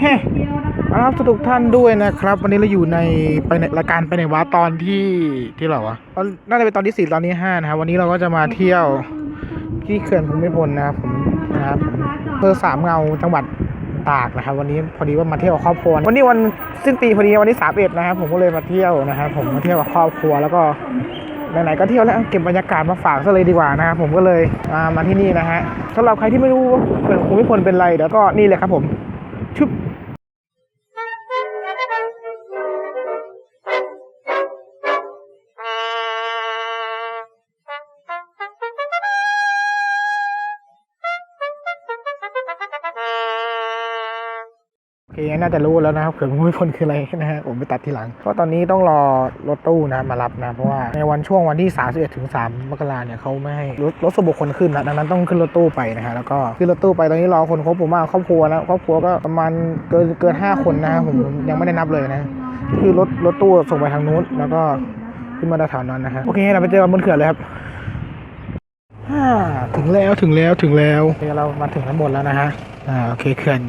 เฮ้ครับทุกท่านด้วยนะครับ วันนี้เราอยู่ในไปในรายการไปในวัดตอนที่ที่เราวะตอนน่าจะเป็นตอนที่สี่ตอนที่ห้านะครับวันนี้เราก็จะมาเที่ยวที่เขื่อนภูมิพลนะครับผมนะครับผมอำเภอสามเงาจังหวัดตากนะครับ วันนี้พอดีว่ามาเที่ยวกับครอบครัววันนี้วันสิ้นปีพอดีวันที่สามเอ็ดนะครับ ผมก็เลยมาเที่ยวนะครับ ผมมาเที่ยวกับครอบครัวแล้วก็ไหนๆก็เที่ยวแล้วเก็บบรรยากาศมาฝากซะเลยดีกว่านะครับผมก็เลยมาที่นี่นะฮะสำหรับใครที่ไม่รู้ว่าเขื่อนภูมิพลเป็นไรเดี๋ยวก็นี่เลยครับผม ชึบ โอเคน่าจะรู้แล้วนะครับเขื่อนภูมิพลคืออะไรนะฮะผมไปตัดทีหลัง เพราะตอนนี้ต้องรอรถตู้นะมารับนะ เพราะว่าในวันช่วงวันที่ 31ถึง3มกราเนี่ยเขาไม่ให้รถรถส่วนบุคคลขึ้นนะดังนั้นต้องขึ้นรถตู้ไปนะฮะแล้วก็ขึ้นรถตู้ไปตอนนี้รอคนครบผมมากครอบครัวนะครอบครัวก็ประมาณเกินเกินห้าคนนะครับผมยังไม่ได้นับเลยนะคือรถรถตู้ส่งไปทางนู้นแล้วก็ขึ้นมาแถวๆนั้นนะฮะโอเคเราไปเจอกันบนเขื่อนเลยครับอ่าถึงแล้วถึงแล้วถึงแล้วเคเรามาถึงทั้งหมดแล้วนะฮะอ่าโอเคเขื่อน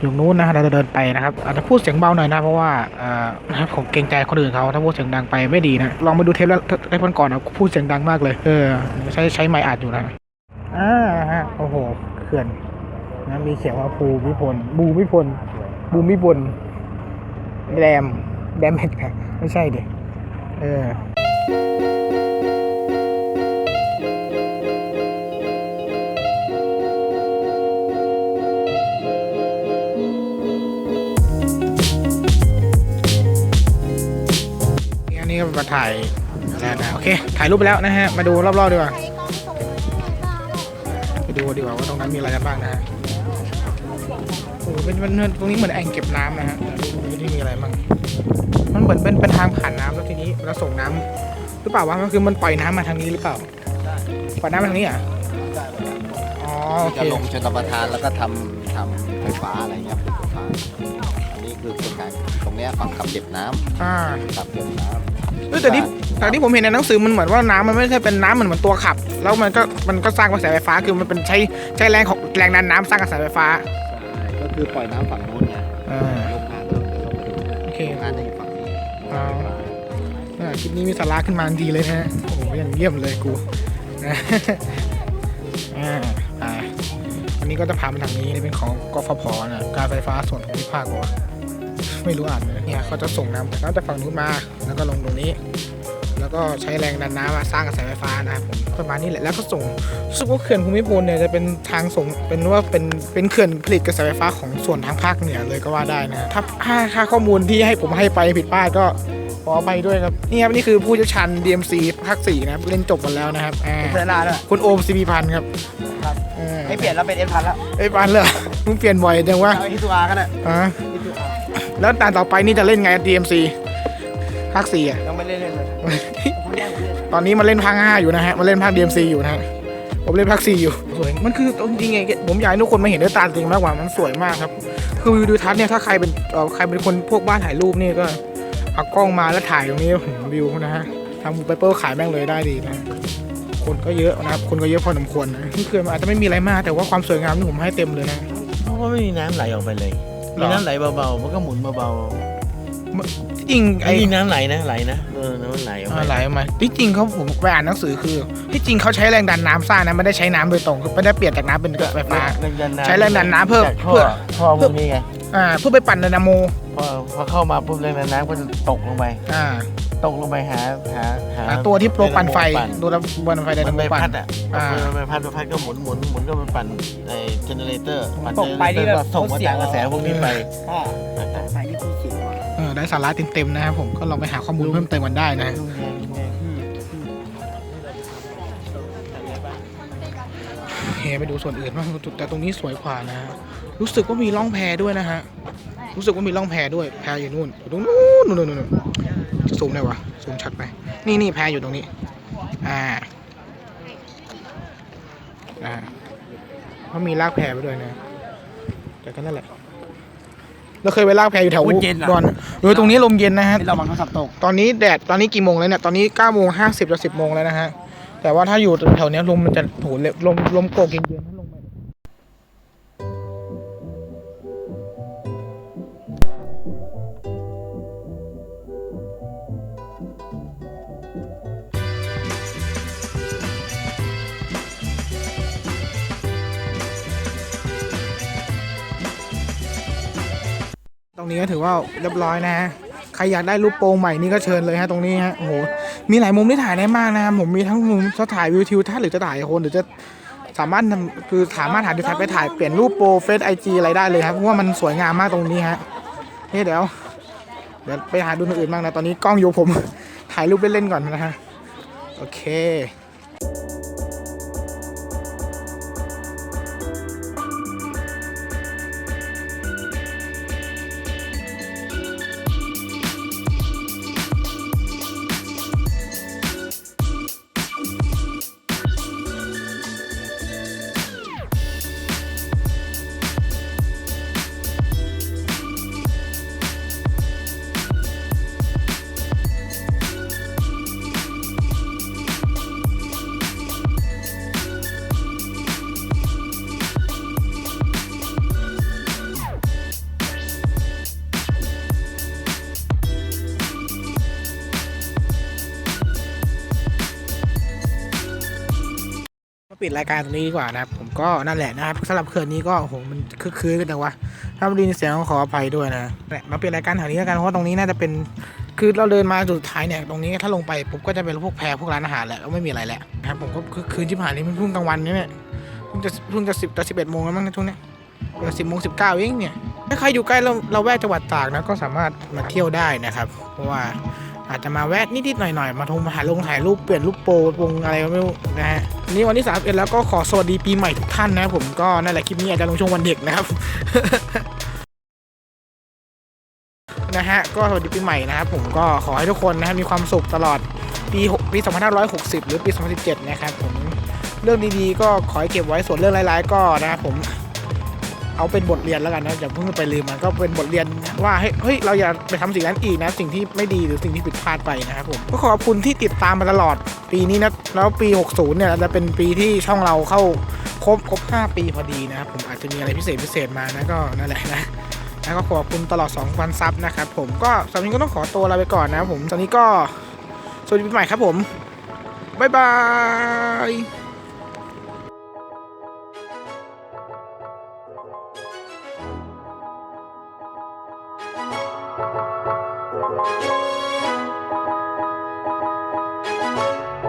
อยู่นู้นนะฮะเราจะเดินไปนะครับอาจจะพูดเสียงเบาหน่อยนะเพราะว่าอ่านะครับผมเกรงใจคนอื่นเขาถ้าพูดเสียงดังไปไม่ดีนะลองมาดูเทปแล้วเทปก่อนนะพูดเสียงดังมากเลยเออใช้ใช้ไมค์อัดอยู่นะอ่าฮะโอ้โหเขื่อนนะมีเขียนว่าภูมิพลบูมิพลบูมิพลแดมแดมเห็ดไม่ใช่ดิเออ มาถ่ายแล้วนะโอเค ถ่ายรูปไปแล้วนะฮะ มาดูรอบๆดีกว่าไปดูดีกว่าว่าตรงนั้นมีอะไรกันบ้างนะฮะโอ้โหเป็นมันตรงนี้เหมือนแอ่งเก็บน้ำนะฮะดูที่มีอะไรบ้างมันเหมือนเป็นเป็นทางผ่านน้ำแล้วทีนี้เราส่งน้ำหรือเปล่าวะมันคือมันปล่อยน้ำมาทางนี้หรือเปล่าปล่อยน้ำมาทางนี้อะอ๋อโอเคจะลงชนประทานแล้วก็ทำทำไฟฟ้าอะไรเงี้ยเป็นไฟฟ้าอันนี้คือโครงการตรงเนี้ยฝั่งขับเก็บน้อ่าำขับเก็บน้ำ เออแต่ที่แต่ที่ผมเห็นในหนังสือมันเหมือนว่าน้ำมันไม่ใช่เป็นน้ำเหมือนเหมือนตัวขับ แล้วมันก็มันก็สร้างกระแสไฟฟ้าคือมันเป็นใช้ใช้แรงของแรงดันน้ำสร้างกระแสไฟฟ้าใช่ก็คือปล่อยน้ำฝั่งโน้นไงอ่า โรงงานเราเดี๋ยวเราไปดูโอเค โรงงานจะอยู่ฝั่งนี้อ่า อ่าคลิปนี้มีสาระขึ้นมาทันทีเลยนะฮะโอ้โหอย่างเยี่ยมเลยกูนะอ่าไปวันนี้ก็จะพามาทางนี้นี่เป็นของกฟผนะการไฟฟ้าส่วนภูมิภาควะ ไม่รู้อ่านเลยเนี่ยเขาจะส่งน้ำจากน้ำจากฝั่งนู้นมา แล้วก็ลงตรงนี้ แล้วก็ใช้แรงดันน้ำมาสร้างกระแสไฟฟ้านะครับผมประมาณนี้แหละแล้วก็ส่งรู้สึกว่าเขื่อนภูมิพลเนี่ยจะเป็นทางส่งเป็นว่าเป็นเป็นเขื่อนผลิตกระแสไฟฟ้าของส่วนทางภาคเหนือเลยก็ว่าได้นะถ้าถ้าถ้าข้อมูลที่ให้ผมให้ไปผิดพลาดก็ขอไปด้วยครับนี่ครับนี่คือผู้เชี่ยวชาญ DMC ภาค4นะครับเล่นจบหมดแล้วนะครับอ่าเสียนานแล้วคุณโอมซีพีพันธ์ครับครับเออไม่เปลี่ยนแล้วเป็นเอ็นพันแล้วไอ้ยพันเลยเหรอมึงเปลี่ยนบ่อยจังวะเอาฮิตัวอาร์ก็ได้อ่าฮิตัวอาร์ แล้วตานต่อไปนี่จะเล่นไง DMC ภาค4อะ ยังไม่เล่นเล่นเลยผมเล่นผมเล่นตอนนี้มาเล่นภาค5อยู่นะฮะมาเล่นภาค DMC อยู่นะฮะ ผมเล่นภาค4อยู่ สวย มันคือจริงๆไงผมอยากให้ทุกคนมาเห็นด้วยตาจริงมากกว่า มันสวยมากครับ คือวิวดูทัศน์เนี่ยถ้าใครเป็นเอ่อใครเป็นคนพวกบ้านถ่ายรูปนี่ก็เอากล้องมาแล้วถ่ายตรงนี้ผมวิวนะฮะทำไปเปิลขายแม่งเลยได้ดีนะ คนก็เยอะนะครับ คนก็เยอะพอสมควรนะนี่คือมันอาจจะไม่มีอะไรมากแต่ว่าความสวยงามนี่ผมให้เต็มเลยนะ เพราะว่าไม่มีน้ำไหลออกไปเลยหรอ มีน้ำไหลเบาๆ มันก็หมุนเบาจริงๆไอ้ไอ้นี่น้ำไหลนะไหลนะเออน้ำมันไหลออกอะไปไรมาที่จริงเขาผมไปอ่านหนังสือคือ ที่จริงเขาใช้แรงดันน้ำสร้างนะไม่ได้ใช้น้ำโดยตรงคือไม่ได้เปลี่ยนจากน้ำเป็นไฟฟ้า แรงดันน้ำใช้แรงดันน้ำเพิ่มจากท่อเพื่อ ท่อพวกนี้ไงอ่าเพื่อไปปั่นไดนาโมพอพอเข้ามาปุ๊บแรงดันน้ำก็จะตกลงไป อ่า ตกลงไปหาหาหาหาตัวที่โปรปั่นไฟปั่นตัวรับปั่นไฟไดมันานโมใบปั่พันดอะอ่าใบพัดใบพัดก็หมุนหมุนหมุนก็ไปปั่นไอ้เจเนเรเตอร์ปั่นตกไปนี่เจเนเรแบเตอบร์ก็ส่งมาจากกระแสพวกนี้ไปอ่าตกไปนี่คือเขียวอะเออได้สาระเต็มๆนะครับผมก็ลองไปหาข้อมูลเพิ่มเติมกันได้นะลุงแดงลุงแดงที่เคไปดูส่วนอื่นบ้างแต่ตรงนี้สวยกว่านะฮะรู้สึกว่ามีร่องแพด้วยนะฮะ รู้สึกว่ามีร่องแพด้วย แพอยู่นู่นอยู่ตรงนู้นนู่นนู่นนู่น จะซูมได้วะซูมชัดไหมนี่นี่แพอยู่ตรงนี้ อ่า อ่าเขามีลากแพไปด้วยนะ แต่ก็นั่นแหละ เราเคยไปลากแพอยู่แถวโคตรเย็นอะดอนเออตรงนี้ลมเย็นนะฮะที่เราบังคับตก ตอนนี้แดด ตอนนี้กี่โมงแล้วเนี่ย ตอนนี้9ก้าโมงห้าสิบจะสิบโมงแล้วนะฮะ แต่ว่าถ้าอยู่แถวเนี้ยลมมันจะโหลมลมโกกเย็นๆ รงนี้ก็ถือว่าเรียบร้อยนะฮะใครอยากได้รูปโปรใหม่นี่ก็เชิญเลยฮะตรงนี้ฮะโอ้โหมีหลายมุมที่ถ่ายได้มากนะครับผมมีทั้งมุมจะถ่ายวิวทิวทัศน์หรือจะถ่ายคนหรือจะสามารถทำคือสามารถหาดีไซน์ไปถ่ายเปลี่ยนรูปโปรเฟซไอจีอะไรได้เลยครับเพราะว่ามันสวยงามมากตรงนี้ฮะเฮ้ยเดี๋ยวเดี๋ยวไปหาดูตรงอื่นบ้างนะตอนนี้กล้องอยู่ผมถ่ายรูปเล่นๆก่อนนะฮะโอเค ปิดรายการตรงนี้ดีกว่านะครับผมก็นั่นแหละนะครับสำหรับคืนนี้ก็โอ้โหมันคึกคืนกันจังวะถ้าไม่ดีเสียงขออภัยด้วยนะแหละมาปิดรายการแถวนี้แล้วกันเพราะว่าตรงนี้น่าจะเป็นคือเราเดินมาจุดท้ายเนี่ยตรงนี้ถ้าลงไปปุ๊บก็จะเป็นพวกแพรพวกร้านอาหารแหละก็ไม่มีอะไรแล้วนะครับผมก็คึกคืนที่ผ่านนี้มันเพิ่งกลางวันนี่เนี่ยเพิ่งจะเพิ่งจะสิบจะสิบเอ็ดโมงแล้วมั้งในช่วงเนี้ยสิบโมงสิบเก้าเองเนี่ย ถ้าใครอยู่ใกล้เราเราแวกจังหวัดตากนะก็สามารถมาเที่ยวได้นะครับ เพราะว่าอาจจะมาแวะนิดๆหน่อยๆ มาทงมาถ่าลงถ่ายรูปเปลี่ยนรูปโปรวงอะไรก็ไม่รู้นะฮะนนี้วันที่31แล้วก็ขอสวัสดีปีใหม่ทุกท่านนะผมก็นั่นแหละคลิปนี้อาจจะลงช่วงวันเด็กนะครับนะฮะก็สวัสดีปีใหม่นะครับผมก็ขอให้ทุกคนนะครับมีความสุขตลอดปีปี 2560 หรือปี 2017 นะครับผมเรื่องดีๆ ก็ขอให้เก็บไว้ส่วนเรื่องร้ายๆ ก็นะครับผม เอาเป็นบทเรียนแล้วกันนะอย่าเพิ่งไปลืมมันก็เป็นบทเรียนว่าเฮ้ยเฮ้ยเราอย่าไปทำสิ่งนั้นอีกนะสิ่งที่ไม่ดีหรือสิ่งที่ผิดพลาดไปนะครับผมก็ขอบคุณที่ติดตามมาตลอด ปีนี้นะแล้วปี 60 เนี่ยจะเป็นปีที่ช่องเราเข้าครบครบ 5 ปีพอดีนะครับผมอาจจะมีอะไรพิเศษพิเศษมานะก็นั่นแหละนะแล้วก็ขอบคุณตลอด2,000ซับนะครับผมก็สำหรับนนี้ก็ต้องขอตัวลาไปก่อนนะครับผมตอนนี้ก็สวัสดีปีใหม่ครับผมบ๊ายบาย